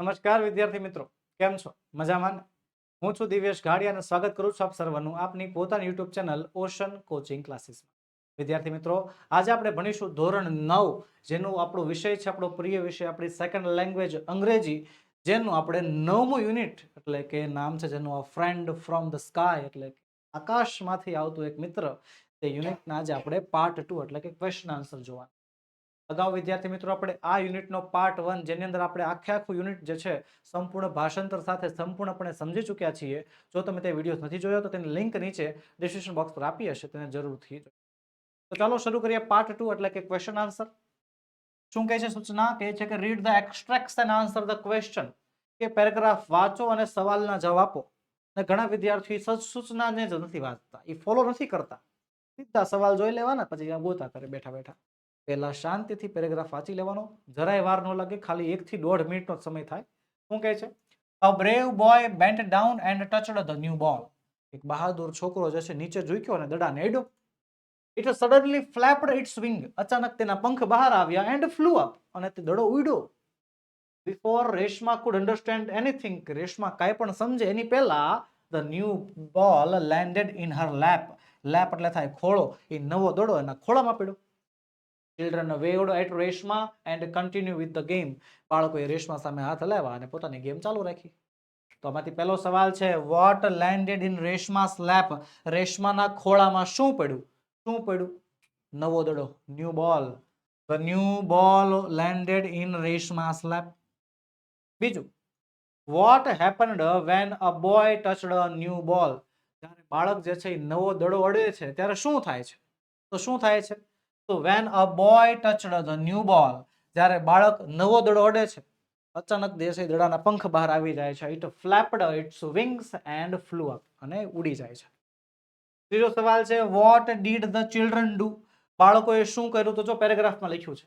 નમસ્કાર વિદ્યાર્થી મિત્રો, કેમ છો? મજામાં? હું છું દિવ્યેશ ઘાડી અને સ્વાગત કરું છું આપ સર્વનું આપની પોતાની યુટ્યુબ ચેનલ ઓશન કોચિંગ ક્લાસીસમાં. વિદ્યાર્થી મિત્રો, આજે આપણે ભણીશું ધોરણ નવ, જેનું આપણો વિષય છે, આપણો પ્રિય વિષય, આપણી સેકન્ડ લેંગ્વેજ અંગ્રેજી, જેનું આપણે નવમું યુનિટ, એટલે કે નામ છે જેનું આ ફ્રેન્ડ ફ્રોમ ધ સ્કાય એટલે આકાશમાંથી આવતું એક મિત્ર, તે યુનિટના આજે આપણે પાર્ટ ટુ એટલે કે ક્વેશ્ચન આન્સર જોવા અગાઉ વિદ્યાર્થી મિત્રો આપણે આ યુનિટનો પાર્ટ વન, જેની અંદર આપણે આખે આખું યુનિટ જે છે, સંપૂર્ણ ભાષાંતર સાથે સંપૂર્ણપણે સમજી ચૂક્યા છીએ. જો તમે તે વીડિયો નથી જોયો, તો તેની લિંક નીચે ડિસ્ક્રિપ્શન બોક્સ પર આપી હશે, તેને જરૂરથી તો ચાલો શરૂ કરીએ પાર્ટ ટુ એટલે કે ક્વેશ્ચન આન્સર શું કહે છે સૂચના? કહે છે કે read the extract and answer the question કે પેરેગ્રાફ વાંચો અને સવાલના જવાબ આપો. અને ઘણા વિદ્યાર્થીઓ સજ સૂચનાને જ નથી વાંચતા. એ ફોલો નથી કરતા. સીધા સવાલ જોઈ લેવાના, પછી ગોતા કરે બેઠા બેઠા. પહેલા શાંતિથી પેરેગ્રાફ વાંચી લેવાનો. જરાય વાર ન લાગે, ખાલી એકથી દોઢ મિનિટનો સમય થાય. શું કહે છે? A brave boy bent down and touched the new ball એક બહાદુર છોકરો જે છે, નીચે ઝૂક્યો અને દડાને એડ્યો. It suddenly flapped its wing અચાનક તેના પંખ બહાર આવ્યા એન્ડ ફ્લુ અપ અને તે દડો ઉડ્યો. Before Reshma could understand anything Reshma કાંઈ પણ સમજે, એની પહેલા the new ball landed in her lap lap એટલે થાય ખોળો. એ નવો દડો એના ખોળામાં પડ્યો. Children waved at Reshma and continue with the game બાળકોએ રેશમા સામે હાથ હલાવ્યા અને પોતાની ગેમ ચાલુ રાખી. તો આમાંથી પહેલો સવાલ છે what landed in Reshma slap રેશમાના ખોળામાં શું પડ્યું? શું પડ્યું? નવો દડો new ball the new ball landed in Reshma slap બીજું what happened when a boy touched a new ball જ્યારે બાળક જે છે એ નવો દડો અડે છે, ત્યારે શું થાય છે? તો શું થાય છે? તો when a boy touched the new ball જ્યારે બાળક નવો દડો અડે છે, અચાનક દેશી દડાના પંખ બહાર આવી જાય છે. It flapped its wings and flew up અને ઉડી જાય છે. ત્રીજો સવાલ છે what did the children do બાળકોએ શું કર્યું? તો જો પેરેગ્રાફમાં લખ્યું છે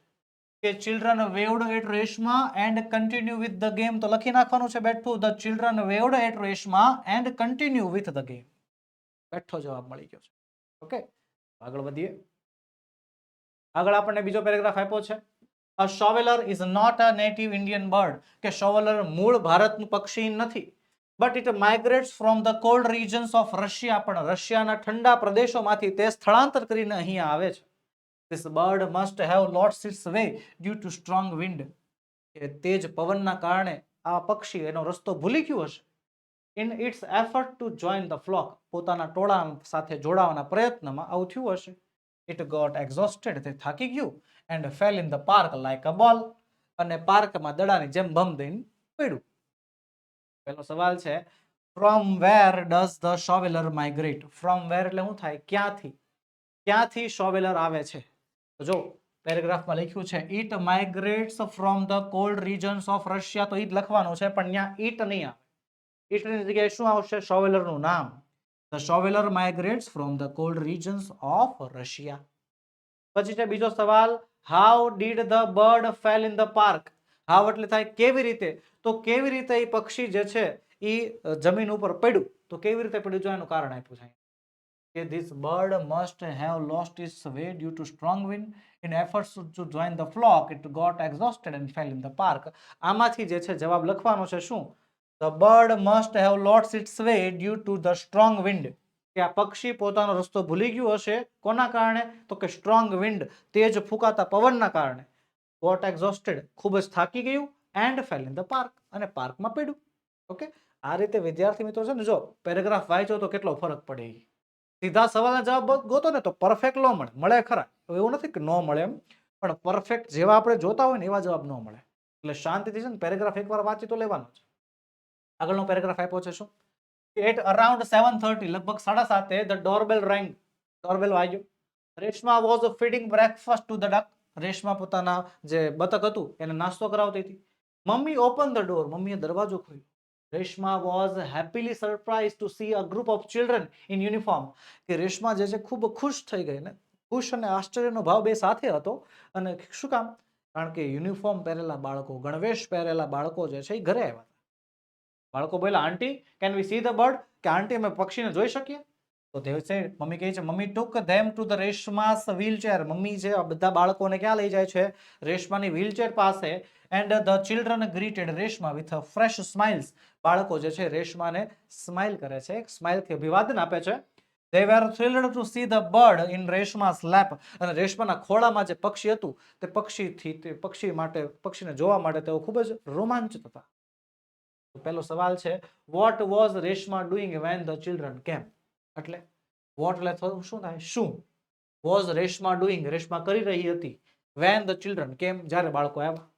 કે children waved at Reshma and continue with the game તો લખી નાખવાનું છે બેઠું the children waved at Reshma and continue with the game બેઠો જવાબ મળી ગયો છે. ઓકે આગળ વધીએ. આગળ આપણને બીજો પેરેગ્રાફ આપ્યો છે. A shoveler is not a native Indian bird કે શોવેલર મૂળ ભારતનું પક્ષી નથી. But it migrates from the cold regions of Russia પણ રશિયાના ઠંડા પ્રદેશોમાંથી તે સ્થળાંતર કરીને અહીંયા આવે છે. This bird must have lots its way due to strong wind કે તેજ પવનના કારણે આ પક્ષી એનો રસ્તો ભૂલી ગયું હશે. In its effort to join the flock પોતાના ટોળા સાથે જોડાવાના પ્રયત્નમાં આવું થયું હશે. ઇટ ગોટ એક્ઝોસ્ટેડ તે થાકી ગયું and fell in the park like a ball અને પાર્કમાં દડાની જેમ બમ દઈને પડ્યું. પહેલો સવાલ છે from where does the shoveler migrate from where એટલે શું થાય? ક્યાંથી? ક્યાંથી શોવેલર આવે છે? તો જો, પેરેગ્રાફમાં લખ્યું છે it migrates from the cold regions of Russia તો ઈ જ લખવાનું છે, પણ ત્યાં ઇટ નહીં આવે. ઇટની જગ્યાએ શું આવશે? શોવેલરનું નામ. The shoveler migrates from the cold regions of Russia પછી છે બીજો સવાલ how did the bird fell in the park how એટલે થાય કેવી રીતે? તો કેવી રીતે એ પક્ષી જે છે એ જમીન ઉપર પડ્યું? તો કેવી રીતે પડ્યું? જો એનું કારણ આપ્યું છે. કે this bird must have lost its way due to strong wind in efforts to join the flock it got exhausted and fell in the park આમાંથી જે છે જવાબ લખવાનો છે શું? The bird must have lots its way due to the strong wind કે આ પક્ષી પોતાનો રસ્તો ભૂલી ગયું હશે? કોના કારણે? તો કે સ્ટ્રોંગ વિન્ડ તેજ ફૂંકાતા પવનના કારણે. ગોટ એક્ઝોસ્ટેડ ખૂબ જ થાકી ગયું and fell in the park અને પાર્કમાં પડ્યું. ઓકે આ રીતે વિદ્યાર્થી મિત્રો છે ને, જો પેરેગ્રાફ વાંચો તો કેટલો ફરક પડે. સીધા સવાલના જવાબ ગોતો ને તો પરફેક્ટ ન મળે. મળે ખરા. એવું નથી કે ન મળે એમ. પણ પરફેક્ટ જેવા આપણે જોતા હોય ને એવા જવાબ ન મળે. એટલે શાંતિથી છે ને, પેરેગ્રાફ એકવાર વાંચી તો લેવાનો છે આગળનો પેરેગ્રાફ આપ્યો છે શું? એટ અરાઉન્ડ સેવન થર્ટી લગભગ સાડા સાતે ધ ડોરબેલ રેંગ ડોરબેલ વાગ્યું. Reshma was feeding breakfast to the duck Reshma પોતાના જે બતક હતું, એને નાસ્તો કરાવતી હતી. મમ્મી ઓપન ધ ડોર મમ્મીએ દરવાજો ખોલ્યો. Reshma was happily surprise to see a group of children in uniform કે રેશમા જે છે ખૂબ ખુશ થઈ ગઈ ને. ખુશ અને આશ્ચર્યનો ભાવ બે સાથે હતો. અને શું કામ? કારણ કે યુનિફોર્મ પહેરેલા બાળકો, ગણવેશ પહેરેલા બાળકો જે છે એ ઘરે આવ્યા બાળકો બોલ્યા aunty can we see the bird કે આંટી અમે પક્ષીને જોઈ શકીએ. તો તે છે મમ્મી કહે છે mummy took them to the Reshma's wheelchair mummy છે આ બધા બાળકોને ક્યાં લઈ જાય છે? રેશમાની વ્હીલચેર પાસે and the children greeted Reshma with fresh smiles બાળકો જે છે રેશમાને સ્માઇલ કરે છે, એક સ્માઇલથી અભિવાદન આપે છે. They were thrilled to see the bird in Reshma's slap અને રેશમાના ખોળામાં જે પક્ષી હતું, તે પક્ષીથી, તે પક્ષી માટે, પક્ષીને જોવા માટે તેઓ ખૂબ જ રોમાંચિત હતા. પહેલો સવાલ છે what was Reshma doing when the children came એટલે વોટ એટલે શું થાય? શું? વોઝ રેશમા ડુઈંગ રેશમા કરી રહી હતી. વેન ધ ચિલ્ડ્રન કેમ જ્યારે બાળકો આવ્યા.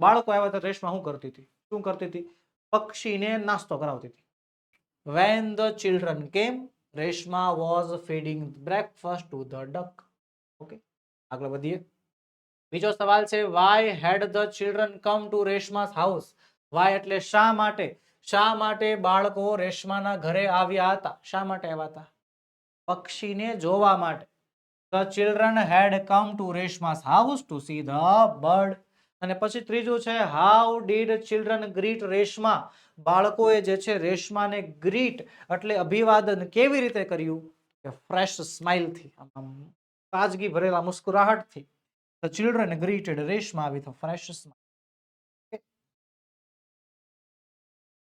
બાળકો આવ્યા ત્યારે રેશમા શું કરતી હતી? શું કરતી હતી? પક્ષીને નાસ્તો કરાવતી હતી. When the children came Reshma was feeding breakfast to the duck okay આગળ વધીએ. બીજો સવાલ છે why had the children come to Reshma's house why એટલે શા માટે? શા માટે બાળકો રેશમાના ઘરે આવ્યા હતા? શા માટે આવ્યા હતા? પક્ષીને જોવા માટે. The children had come to Reshma's house to see the bird અને પછી ત્રીજું છે how did children greet Reshma બાળકોએ જે છે, રેશમાને ગ્રીટ એટલે અભિવાદન કેવી રીતે કર્યું? કે ફ્રેશ સ્માઇલથી તાજગી ભરેલા મુસ્કુરાહટથી. The children greeted Reshma with fresh smile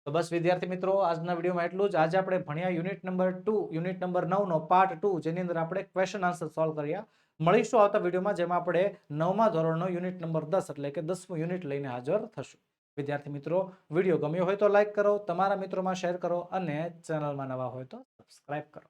તો બસ વિદ્યાર્થી મિત્રો, આજના વિડીયોમાં એટલું જ. આજે આપણે ભણ્યા unit number two, unit number નવનો part two, જેની અંદર આપણે ક્વેશ્ચન આન્સર સોલ્વ કર્યા. મળીશું આવતા વિડીયોમાં, જેમાં આપણે નવમા ધોરણનો યુનિટ નંબર દસ, એટલે કે દસમું યુનિટ લઈને હાજર થશું. વિદ્યાર્થી મિત્રો, વીડિયો ગમ્યો હોય તો લાઇક કરો, તમારા મિત્રોમાં શેર કરો અને ચેનલમાં નવા હોય તો સબસ્ક્રાઇબ કરો.